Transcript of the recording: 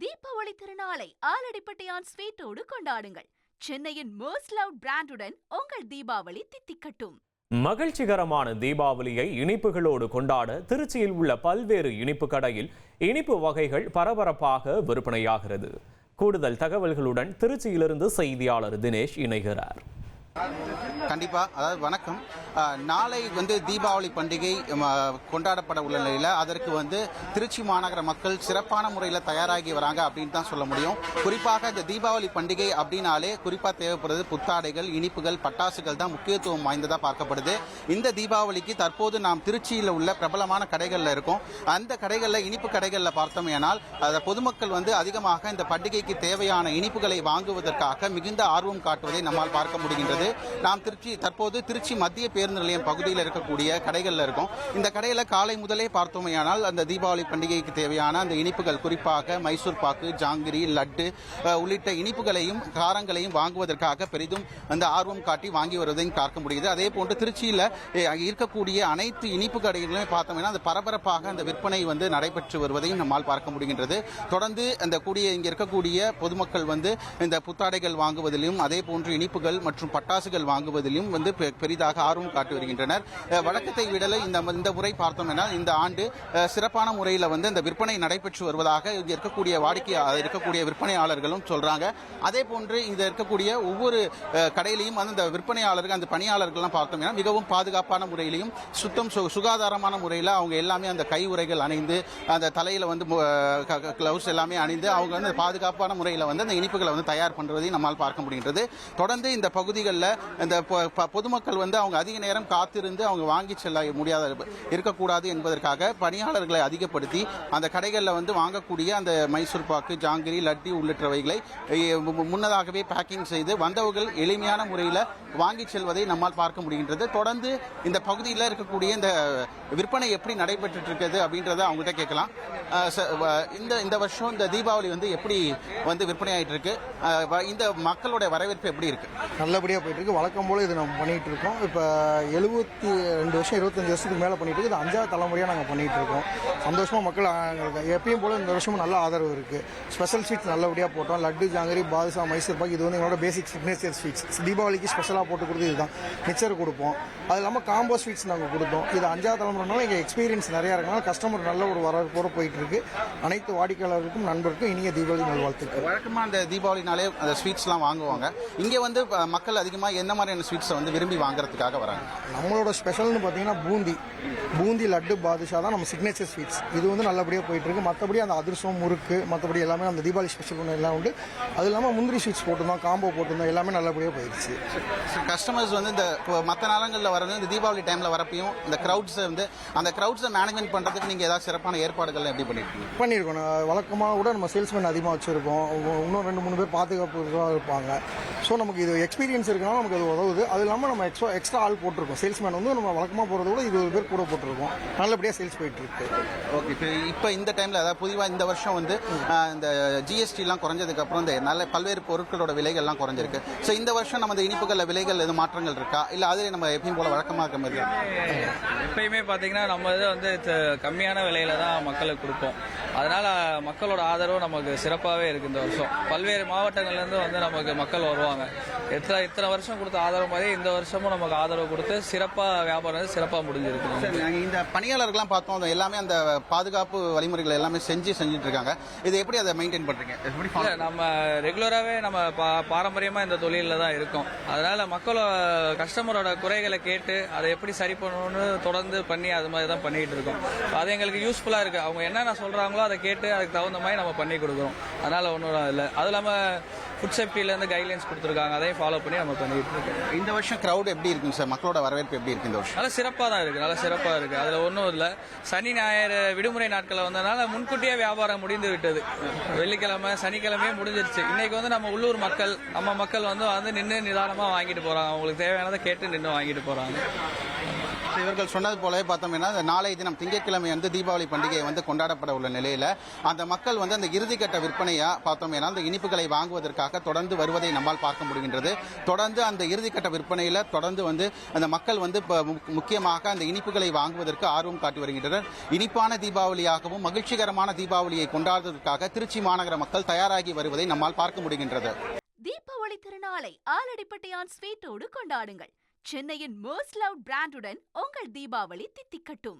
தீபாவளி திருநாளை ஆலடிப்பட்டையான் ஸ்வீட்டோடு கொண்டாடுங்கள். சென்னையின் மோஸ்ட் லவ் பிராண்டுடன் உங்கள் தீபாவளி தித்திக்கட்டும். மகிழ்ச்சிகரமான தீபாவளியை இனிப்புகளோடு கொண்டாட திருச்சியில் உள்ள பல்வேறு இனிப்பு கடையில் இனிப்பு வகைகள் பரபரப்பாக விற்பனையாகிறது. கூடுதல் தகவல்களுடன் திருச்சியிலிருந்து செய்தியாளர் தினேஷ் இணைகிறார். கண்டிப்பா. அதாவது வணக்கம். நாளை வந்து தீபாவளி பண்டிகை கொண்டாடப்பட உள்ள நிலையில் அதற்கு வந்து திருச்சி மாநகர மக்கள் சிறப்பான முறையில் தயாராகி வராங்க அப்படின்னு தான் சொல்ல முடியும். குறிப்பாக இந்த தீபாவளி பண்டிகை அப்படின்னாலே குறிப்பாக தேவைப்படுறது புத்தாடைகள் இனிப்புகள் பட்டாசுகள் தான் முக்கியத்துவம் வாய்ந்ததாக பார்க்கப்படுது. இந்த தீபாவளிக்கு தற்போது நாம் திருச்சியில் உள்ள பிரபலமான கடைகளில் இருக்கோம். அந்த கடைகளில் இனிப்பு கடைகளில் பார்த்தோமேனால் அதை பொதுமக்கள் வந்து அதிகமாக இந்த பண்டிகைக்கு தேவையான இனிப்புகளை வாங்குவதற்காக மிகுந்த ஆர்வம் காட்டுவதை நம்மால் பார்க்க முடிகின்றது. நாம் திருச்சி தற்போது திருச்சி மத்திய பேருந்து நிலையம் பகுதியில் இருக்கக்கூடிய கடைகளில் இருக்கோம். இந்த கடையில் காலை முதலே பார்த்தோமையானால் அந்த தீபாவளி பண்டிகைக்கு தேவையான அந்த இனிப்புகள் குறிப்பாக மைசூர் பாக்கு ஜாங்கிரி லட்டு உள்ளிட்ட இனிப்புகளையும் காரங்களையும் வாங்குவதற்காக பெரிதும் அந்த ஆர்வம் காட்டி வாங்கி வருவதையும் பார்க்க முடியுது. அதே போன்று திருச்சியில் இருக்கக்கூடிய அனைத்து இனிப்பு கடைகளுமே பார்த்தோம்னா அந்த பரபரப்பாக அந்த விற்பனை வந்து நடைபெற்று வருவதையும் நம்மால் பார்க்க முடிகின்றது. தொடர்ந்து அந்த கூடிய இங்கே இருக்கக்கூடிய பொதுமக்கள் வந்து இந்த புத்தாடைகள் வாங்குவதிலும் அதே போன்று இனிப்புகள் மற்றும் பட்டாசுகள் வாங்குவதிலும் வந்து பெ- பெரிதாக ஆர்வம் காட்டி வருகின்றனர். வழக்கத்தை விடல இந்த இந்த முறை பார்த்தோம்னா இந்த ஆண்டு சிறப்பான முறையில் வந்து இந்த விற்பனை நடைபெற்று வருவதாக இங்க இருக்கக்கூடிய வாடிக்கை இருக்கக்கூடிய விற்பனையாளர்களும் சொல்றாங்க. அதே போன்று இங்க இருக்கக்கூடிய ஒவ்வொரு கடையிலையும் அந்த விற்பனையாளர்கள் அந்த பணியாளர்கள்லாம் பார்த்தோம்னா மிகவும் பாதுகாப்பான முறையிலையும் சுத்தம் சு- சுகாதாரமான முறையில் அவங்க எல்லாமே அந்த கை உரைகள் அணிந்து அந்த தலையில் வந்து கிளவுஸ் எல்லாமே அணிந்து அவங்க வந்து பாதுகாப்பான முறையில் வந்து அந்த இனிப்புகளை வந்து தயார் பண்ணுறதையும் நம்மால் பார்க்க முடிகின்றது. தொடர்ந்து இந்த பகுதிகளில் இந்த ப- பொதுமக்கள் வந்து அவங்க அதிக நேரம் காத்திருந்து அவங்க வாங்கி செல்ல முடியாத இருக்கக்கூடாது என்பதற்காக பணியாளர்களை அதிகப்படுத்தி அந்த கடைகளில் வந்து வாங்கக்கூடிய அந்த மைசூர் பாக்கு ஜாங்கிரி லட்டி உள்ளிட்டவைகளை மு- முன்னதாகவே பேக்கிங் செய்து வந்தவர்கள் எளிமையான முறையில் வாங்கி செல்வதை நம்மால் பார்க்க முடிகின்றது. தொடர்ந்து இந்த பகுதியில் இருக்கக்கூடிய இந்த விற்பனை எப்படி நடைபெற்று இருக்குது அப்படின்றத அவங்ககிட்ட கேட்கலாம். ச- வ- இந்த இந்த வருஷம் இந்த தீபாவளி வந்து எப்படி வந்து விற்பனை ஆயிட்டு இருக்கு வ- இந்த மக்களோட வரவேற்பு எப்படி இருக்கு? நல்லபடியாக போயிட்டுருக்கு. வழக்கம் போல் இது நம்ம பண்ணிகிட்டு இருக்கோம் இப்போ எழுபத்தி ரெண்டு வருஷம் இருபத்தஞ்சி வருஷத்துக்கு மேலே பண்ணிகிட்டு இருக்கு இது அஞ்சாவது தலைமுறையாக நாங்கள் பண்ணிகிட்டு இருக்கோம் சந்தோஷமாக மக்கள் எங்களுக்கு எப்பயும் போல் இந்த வருஷமும் நல்ல ஆதரவு இருக்குது ஸ்பெஷல் ஸ்வீட்ஸ் நல்லபடியாக போட்டோம். லட்டு ஜாங்கரி பாதுஷா மைசூர் பாக் இது வந்து எங்களோட பேசிக் சிக்னேச்சர் ஸ்வீட்ஸ் தீபாவளிக்கு ஸ்பெஷலாக போட்டு கொடுத்து இதுதான். மிச்சர் கொடுப்போம். அது இல்லாமல் காம்போ ஸ்வீட்ஸ் நாங்கள் கொடுத்தோம். இது அஞ்சாவது தலைமுறைனால எங்கள் எக்ஸ்பீரியன்ஸ் நிறையா இருக்கனால கஸ்டமர் நல்ல ஒரு வரவேற்போடு போயிட்டு இருக்கு அனைத்து வாடிக்கையாளருக்கும் நண்பருக்கும் இனிய தீபாவளி நல்வாழ்த்துக்கள். வழக்கமாக அந்த தீபாவளினாலே அந்த ஸ்வீட்ஸ்லாம் வாங்குவாங்க. இங்கே வந்து மக்கள் அதிகம் அதிகமாக எந்த மாதிரியான ஸ்வீட்ஸை வந்து விரும்பி வாங்குறதுக்காக வராங்க? நம்மளோட ஸ்பெஷல்னு பார்த்தீங்கன்னா பூந்தி. பூந்தி லட்டு பாதுஷா தான் நம்ம சிக்னேச்சர் ஸ்வீட்ஸ் இது வந்து நல்லபடியாக போயிட்டு இருக்கு மற்றபடி அந்த அதிரசம் முறுக்கு மற்றபடி எல்லாமே அந்த தீபாவளி ஸ்பெஷல் ஒன்று எல்லாம் உண்டு. அது இல்லாமல் முந்திரி ஸ்வீட்ஸ் போட்டிருந்தோம் காம்போ போட்டிருந்தோம் எல்லாமே நல்லபடியாக போயிடுச்சு. கஸ்டமர்ஸ் வந்து இந்த மற்ற நேரங்களில் வரது இந்த தீபாவளி டைமில் வரப்பையும் இந்த க்ரௌட்ஸை வந்து அந்த க்ரௌட்ஸை மேனேஜ்மெண்ட் பண்ணுறதுக்கு நீங்கள் ஏதாவது சிறப்பான ஏற்பாடுகள் எப்படி பண்ணிருக்கீங்க? பண்ணியிருக்கோம். வழக்கமாக கூட நம்ம சேல்ஸ்மேன் அதிகமாக வச்சுருக்கோம் இன்னும் ரெண்டு மூணு பேர் பாதுகாப்பு இருப்பாங்க. ஸோ நமக்கு இது எக்ஸ்பீரியன்ஸ் இருக்கனால நமக்கு அது உதவுது. அது இல்லாமல் நம்ம எக்ஸ்ட்ரா எக்ஸ்ட்ரா ஆள் போட்டிருக்கோம். சேல்ஸ்மேன் வந்து நம்ம வழக்கமாக போகிறத விட இருபது பேர் கூட போட்டிருக்கோம். நல்லபடியாக சேல்ஸ் போயிட்டு இருக்கு ஓகே இப்போ இப்போ இந்த டைமில் அதாவது பொதுவாக இந்த வருஷம் வந்து இந்த ஜிஎஸ்டிலாம் குறைஞ்சதுக்கு அப்புறம் இந்த நல்ல பல்வேறு பொருட்களோட விலைகள்லாம் குறைஞ்சிருக்கு. ஸோ இந்த வருஷம் நம்ம இந்த இனிப்புகளில் விலைகள் எதுவும் மாற்றங்கள் இருக்கா? இல்லை அதிலே நம்ம எப்பயும் போல வழக்கமாக இருக்க மாதிரி எப்பயுமே பார்த்தீங்கன்னா நம்ம இதை வந்து கம்மியான விலையில தான் மக்களுக்கு கொடுப்போம். அதனால மக்களோட ஆதரவு நமக்கு சிறப்பாகவே இருக்கு இந்த வருஷம். பல்வேறு மாவட்டங்கள்லேருந்து வந்து நமக்கு மக்கள் வருவாங்க. எத்தனை இத்தனை வருஷம் கொடுத்த ஆதரவு மாதிரி இந்த வருஷமும் நமக்கு ஆதரவு கொடுத்து சிறப்பாக வியாபாரம் வந்து சிறப்பாக முடிஞ்சிருக்கு. சரி நாங்கள் இந்த பணியாளர்கள்லாம் பார்த்தோம். அது எல்லாமே அந்த பாதுகாப்பு வழிமுறைகள் எல்லாமே செஞ்சு செஞ்சுட்டு இருக்காங்க. இது எப்படி அதை மெயின்டைன் பண்ணுறீங்க நம்ம ரெகுலராகவே நம்ம பா பாரம்பரியமாக இந்த தொழிலில் தான் இருக்கோம். அதனால மக்களோட கஸ்டமரோட குறைகளை கேட்டு அதை எப்படி சரி பண்ணணும்னு தொடர்ந்து பண்ணி அது மாதிரி தான் பண்ணிட்டு இருக்கோம். அது எங்களுக்கு யூஸ்ஃபுல்லாக இருக்கு. அவங்க என்னென்ன சொல்றாங்களோ அதை கேட்டு அதுக்கு தகுந்த மாதிரி நம்ம பண்ணி கொடுக்குறோம். அதனால ஒன்றும் இல்லை. அது இல்லாமல் ஃபுட் சேஃப்டிலேருந்து கைட்லைன்ஸ் கொடுத்துருக்காங்க. அதையும் ஃபாலோ பண்ணி நம்ம பண்ணிட்டு இருக்கோம். இந்த வருஷம் க்ரௌட் எப்படி இருக்குங்க சார் மக்களோட வரவேற்பு எப்படி இருக்கு இந்த வருஷம்? நல்லா சிறப்பாக தான் இருக்கு நல்லா சிறப்பாக இருக்கு. அதில் ஒன்றும் இல்லை. சனி ஞாயிறு விடுமுறை நாட்கள் வந்ததுனால முன்கூட்டியே வியாபாரம் முடிந்து விட்டது. வெள்ளிக்கிழமை சனிக்கிழமையே முடிஞ்சிருச்சு. இன்னைக்கு வந்து நம்ம உள்ளூர் மக்கள் நம்ம மக்கள் வந்து வந்து நின்று நிதானமாக வாங்கிட்டு போறாங்க. அவங்களுக்கு தேவையானதை கேட்டு நின்று வாங்கிட்டு போறாங்க. இவர்கள் சொன்னது போலவே பார்த்தோம்னா நாளை தினம் திங்கட்கிழமை வந்து தீபாவளி பண்டிகை வந்து கொண்டாடப்பட உள்ள நிலையில அந்த மக்கள் வந்து அந்த இறுதிக்கட்ட விற்பனையா பார்த்தோம்னா அந்த இனிப்புகளை வாங்குவதற்காக தொடர்ந்து வருவதை நம்மால் பார்க்க முடிகின்றது. தொடர்ந்து அந்த இறுதிக்கட்ட விற்பனையில தொடர்ந்து வந்து அந்த மக்கள் வந்து முக்கியமாக அந்த இனிப்புகளை வாங்குவதற்கு ஆர்வம் காட்டி வருகின்றனர். இனிப்பான தீபாவளியாகவும் மகிழ்ச்சிகரமான தீபாவளியை கொண்டாடுவதற்காக திருச்சி மாநகர மக்கள் தயாராகி வருவதை நம்மால் பார்க்க முடிகின்றது. தீபாவளி திருநாளை ஆலடிப்பட்டியான் ஸ்வீட்டோடு கொண்டாடுங்கள். சென்னையின் மோஸ்ட் லவ் பிராண்டுடன் உங்கள் தீபாவளி தித்திக்கட்டும்.